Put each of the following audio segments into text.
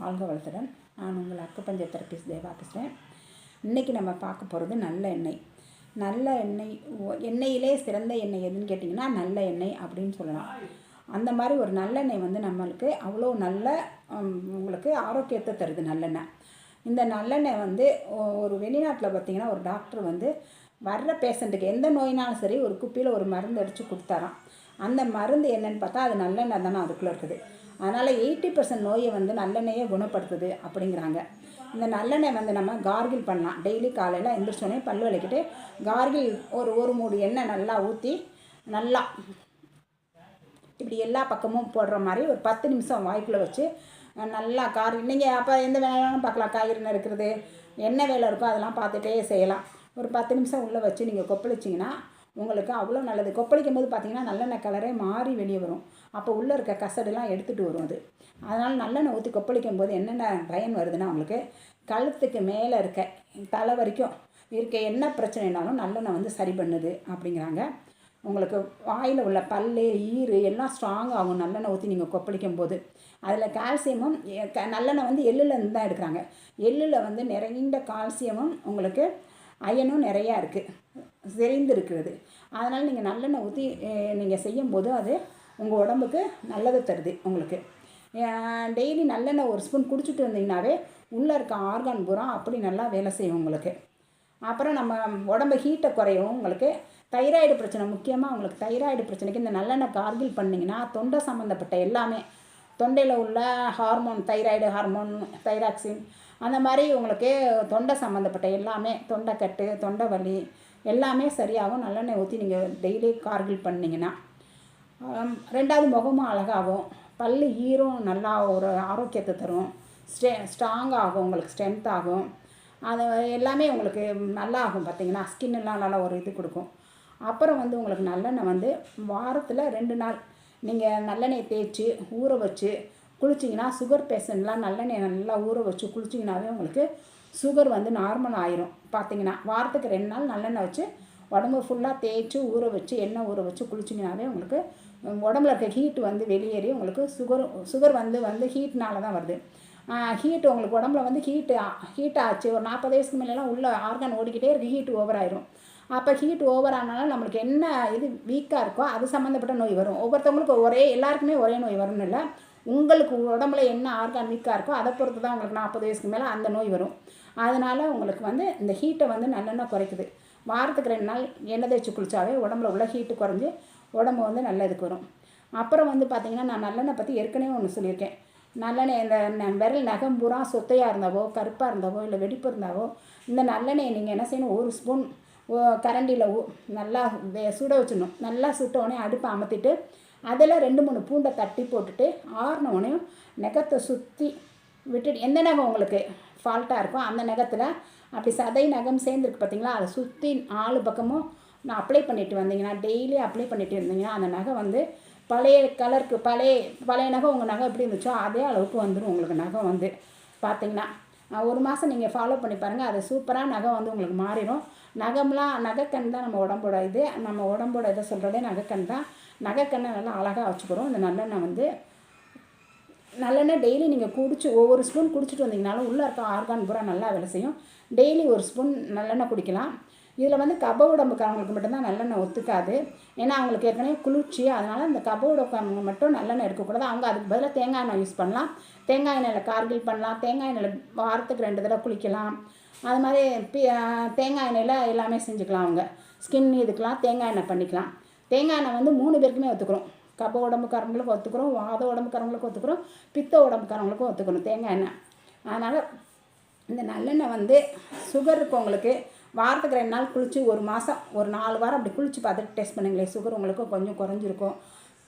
வாழ்க வளத்துடன். நான் உங்கள் அக்குப்பஞ்ச தெரபிஸ்ட் தேவா பேசுகிறேன் இன்றைக்கி நம்ம பார்க்க போகிறது நல்ல எண்ணெய். நல்ல எண்ணெய் எண்ணெயிலே சிறந்த எண்ணெய் எதுன்னு கேட்டிங்கன்னா நல்ல எண்ணெய் அப்படின்னு சொல்லலாம். அந்த மாதிரி ஒரு நல்லெண்ணெய் வந்து நம்மளுக்கு அவ்வளோ நல்ல உங்களுக்கு ஆரோக்கியத்தை தருது நல்லெண்ணெய். இந்த நல்லெண்ணெய் வந்து ஒரு வெளிநாட்டில் பார்த்தீங்கன்னா ஒரு டாக்டர் வந்து வர்ற பேஷண்ட்டுக்கு எந்த நோயினாலும் சரி ஒரு குப்பியில் ஒரு மருந்து அடித்து கொடுத்தாராம். அந்த மருந்து என்னன்னு பார்த்தா அது நல்லெண்ணெய் தானே அதுக்குள்ளே இருக்குது. அதனால் எயிட்டி பர்சன்ட் நோயை வந்து நல்லெண்ணெயே குணப்படுத்துது அப்படிங்கிறாங்க. இந்த நல்லெண்ணெய் வந்து நம்ம கார்கில் பண்ணலாம். டெய்லி காலையில் எந்திரிச்சோடனே பல் விளக்கிட்டு கார்கில் ஒரு ஒரு மூடு எண்ணெய் நல்லா ஊற்றி நல்லா இப்படி எல்லா பக்கமும் போடுற மாதிரி ஒரு பத்து நிமிஷம் வாய்க்குள்ளே வச்சு நல்லா கார் நீங்கள் அப்போ எந்த வேலைனாலும் பார்க்கலாம். காய்கறி நறுக்கிறது என்ன வேலை இருக்கோ அதெல்லாம் பார்த்துட்டே செய்யலாம். ஒரு பத்து நிமிஷம் உள்ளே வச்சு நீங்கள் கொப்பளிச்சிங்கன்னா உங்களுக்கு அவ்வளோ நல்லது. கொப்பளிக்கும் போது பார்த்தீங்கன்னா நல்லெண்ணெய் கலரே மாறி வெளியே வரும். அப்போ உள்ளே இருக்க கசடுலாம் எடுத்துகிட்டு வரும் அது. அதனால் நல்லெண்ணெய் ஊற்றி கொப்பளிக்கும் போது என்னென்ன பயன் வருதுன்னா உங்களுக்கு கழுத்துக்கு மேலே இருக்க தலை வரைக்கும் இருக்க என்ன பிரச்சனைனாலும் நல்லெண்ணெய் வந்து சரி பண்ணுது அப்படிங்கிறாங்க. உங்களுக்கு வாயில் உள்ள பல் ஈறு எல்லாம் ஸ்ட்ராங் ஆகும் நல்லெண்ணெய் ஊற்றி நீங்கள் கொப்பளிக்கும் போது அதில் கால்சியமும் க- நல்லெண்ணெய் வந்து எள்ளுலேருந்து தான் எடுக்கிறாங்க. எள்ளில் வந்து நிறைந்த கால்சியமும் உங்களுக்கு அயனும் நிறையா இருக்குது செறிந்து இருக்கிறது. அதனால் நீங்கள் நல்லெண்ணெய் ஊற்றி நீங்கள் செய்யும்போது அது உங்கள் உடம்புக்கு நல்லது தருது உங்களுக்கு. டெய்லி நல்லெண்ணெய் ஒரு ஸ்பூன் குடிச்சிட்டு வந்தீங்கன்னாவே உள்ளே இருக்க ஆர்கான் பூரா அப்படி நல்லா வேலை செய்யும் உங்களுக்கு. அப்புறம் நம்ம உடம்பு ஹீட்டை குறையும் உங்களுக்கு. தைராய்டு பிரச்சனை முக்கியமாக உங்களுக்கு தைராய்டு பிரச்சனைக்கு இந்த நல்லெண்ணெய் கார்கில் பண்ணிங்கன்னா தொண்டை சம்மந்தப்பட்ட எல்லாமே தொண்டையில் உள்ள ஹார்மோன் தைராய்டு ஹார்மோன் தைராக்சின் அந்த மாதிரி உங்களுக்கு தொண்டை சம்மந்தப்பட்ட எல்லாமே தொண்டைக்கட்டு தொண்டை வலி எல்லாமே சரியாகும். நல்லெண்ணெய் ஊற்றி நீங்கள் டெய்லி கார்கில் பண்ணிங்கன்னா. ரெண்டாவது முகமும் அழகாகும் பல் ஈரும் நல்லா ஒரு ஆரோக்கியத்தை தரும். ஸ்டே ஸ்ட்ராங் ஆகும் உங்களுக்கு ஸ்ட்ரென்த் ஆகும். அது எல்லாமே உங்களுக்கு நல்லா ஆகும் பார்த்தீங்கன்னா ஸ்கின்னெல்லாம் நல்லா ஒரு இது கொடுக்கும். அப்புறம் வந்து உங்களுக்கு நல்லெண்ணெய் வந்து வாரத்தில் ரெண்டு நாள். நீங்கள் நல்லெண்ணெய் தேய்ச்சி ஊற வச்சு குளிச்சிங்கன்னா சுகர் பேஷண்ட்லாம் நல்லெண்ணெய் நல்லா ஊற வச்சு குளிச்சிங்கனாவே உங்களுக்கு சுகர் வந்து நார்மல் ஆயிரும். பார்த்தீங்கன்னா வாரத்துக்கு ரெண்டு நாள் நல்லெண்ணெய் வச்சு உடம்பு ஃபுல்லாக தேய்ச்சி ஊற வச்சு எண்ணெய் ஊற வச்சு குளிச்சிங்கனாவே உங்களுக்கு உடம்புல இருக்க ஹீட் வந்து வெளியேறி உங்களுக்கு சுகர் சுகர் வந்து வந்து ஹீட்னால தான் வருது. ஹீட் உங்களுக்கு உடம்புல வந்து ஹீட்டு ஹீட் ஆச்சு. ஒரு நாற்பது வயசுக்கு மேலெலாம் உள்ள ஆர்கான் ஓடிக்கிட்டே இருக்கு. ஹீட் ஓவர் ஆயிரும். அப்போ ஹீட் ஓவர் ஆனாலும் நம்மளுக்கு என்ன இது வீக்காக இருக்கோ அது சம்மந்தப்பட்ட நோய் வரும். ஒவ்வொருத்தவங்களுக்கு ஒரே எல்லாருக்குமே ஒரே நோய் வரும்னு இல்லை. உங்களுக்கு உடம்புல என்ன ஆர்கான் வீக்காக இருக்கோ அதை பொறுத்து தான் உங்களுக்கு நாற்பது வயசுக்கு மேலே அந்த நோய் வரும். அதனால் உங்களுக்கு வந்து இந்த ஹீட்டை வந்து நல்லெண்ணெய் குறைக்குது. வாரத்துக்கு ரெண்டு நாள் எண்ணெய் தேய்ச்சி குளிச்சாவே உடம்புல உள்ள ஹீட்டு குறைஞ்சி உடம்பு வந்து நல்ல இதுக்கு வரும். அப்புறம் வந்து பார்த்திங்கன்னா நான் நல்லெண்ணெய் பற்றி ஏற்கனவே ஒன்று சொல்லியிருக்கேன். நல்லெண்ணெய் இந்த ந- விரல் நகம் பூரா சொத்தையாக இருந்தாவோ கருப்பாக இருந்தாவோ இல்லை வெடிப்பு இருந்தாவோ இந்த நல்லெண்ணெயை நீங்கள் என்ன செய்யணும் ஒரு ஸ்பூன் கரண்டியில் நல்லா வே- சுட வச்சிடணும். நல்லா சுட்டவுடனே அடுப்பை அமர்த்திட்டு அதில் ரெண்டு மூணு பூண்டை தட்டி போட்டுட்டு ஆறின நெகத்தை சுற்றி விட்டுட்டு எந்த நகம் உங்களுக்கு? ஃபால்ட்டாக இருக்கும். அந்த நகத்தில் அப்படி சதை நகம் சேர்ந்துருக்கு பார்த்தீங்களா அதை சுற்றி நாலு பக்கமும் நான் அப்ளை பண்ணிட்டு வந்தீங்கன்னா டெய்லி அப்ளை பண்ணிட்டு இருந்தீங்கன்னா அந்த நகை வந்து பழைய கலருக்கு பழைய பழைய நகை உங்கள் நகை எப்படி இருந்துச்சோ அதே அளவுக்கு வந்துடும் உங்களுக்கு நகை வந்து. பார்த்தீங்கன்னா ஒரு மாதம் நீங்கள் ஃபாலோ பண்ணி பாருங்கள் அது சூப்பராக நகை வந்து உங்களுக்கு மாறிடும் நகம்லாம் நகைக்கண் தான் நம்ம உடம்போட இது. நம்ம உடம்போட இதை சொல்கிறதே நகைக்கண் தான். நகைக்கண்ணை நல்லா அழகாக வச்சுக்கிறோம் இந்த நல்லெண்ணெய் வந்து நல்லெண்ணெய் டெய்லி நீங்கள் குடிச்சு ஒவ்வொரு ஸ்பூன் குடிச்சிட்டு வந்தீங்கனாலும் உள்ளே இருக்க ஆர்கான் பூரா நல்லா வேலை செய்யும். டெய்லி ஒரு ஸ்பூன் நல்லெண்ணெய் குடிக்கலாம். இதில் வந்து கப உடம்புக்காரங்களுக்கு மட்டும்தான் நல்லெண்ணெய் ஒத்துக்காது. ஏன்னா அவங்களுக்கு ஏற்கனவே குளிர்ச்சி. அதனால் இந்த கப உடம்புக்காரங்க மட்டும் நல்லெண்ணெய் எடுக்கக்கூடாது. அவங்க அதுக்கு பதிலாக தேங்காய் எண்ணெய் யூஸ் பண்ணலாம். தேங்காய் எண்ணெயில் கார்கில் பண்ணலாம். தேங்காய் எண்ணெயில் வாரத்துக்கு ரெண்டு தடவை குளிக்கலாம். அது மாதிரி தேங்காய் எண்ணெயில் எல்லாமே செஞ்சுக்கலாம் அவங்க. ஸ்கின் இதுக்கெலாம் தேங்காய் எண்ணெய் பண்ணிக்கலாம். தேங்காய் எண்ணெய் வந்து மூணு பேருக்குமே ஒத்துக்கிறோம். கப உடம்புக்காரங்களுக்கும் ஒத்துக்கிறோம் வாத உடம்புக்காரங்களுக்கும் ஒத்துக்கிறோம் பித்த உடம்புக்காரங்களுக்கும் ஒத்துக்கணும். தேங்காய் எண்ணெய். அதனால் இந்த நல்லெண்ணெய் வந்து சுகர் இருக்கவங்களுக்கு வாரத்துக்கு ரெண்டு நாள் குளித்து ஒரு மாதம் ஒரு நாலு வாரம் அப்படி குளித்து பார்த்துட்டு டெஸ்ட் பண்ணுங்களேன். சுகர் உங்களுக்கு கொஞ்சம் குறைஞ்சிருக்கும்.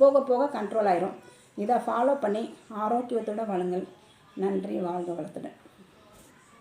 போக போக கண்ட்ரோல் ஆயிரும். இதை ஃபாலோ பண்ணி ஆரோக்கியத்தோட வளங்கள் நன்றி வாழ்க வளத்துடன்.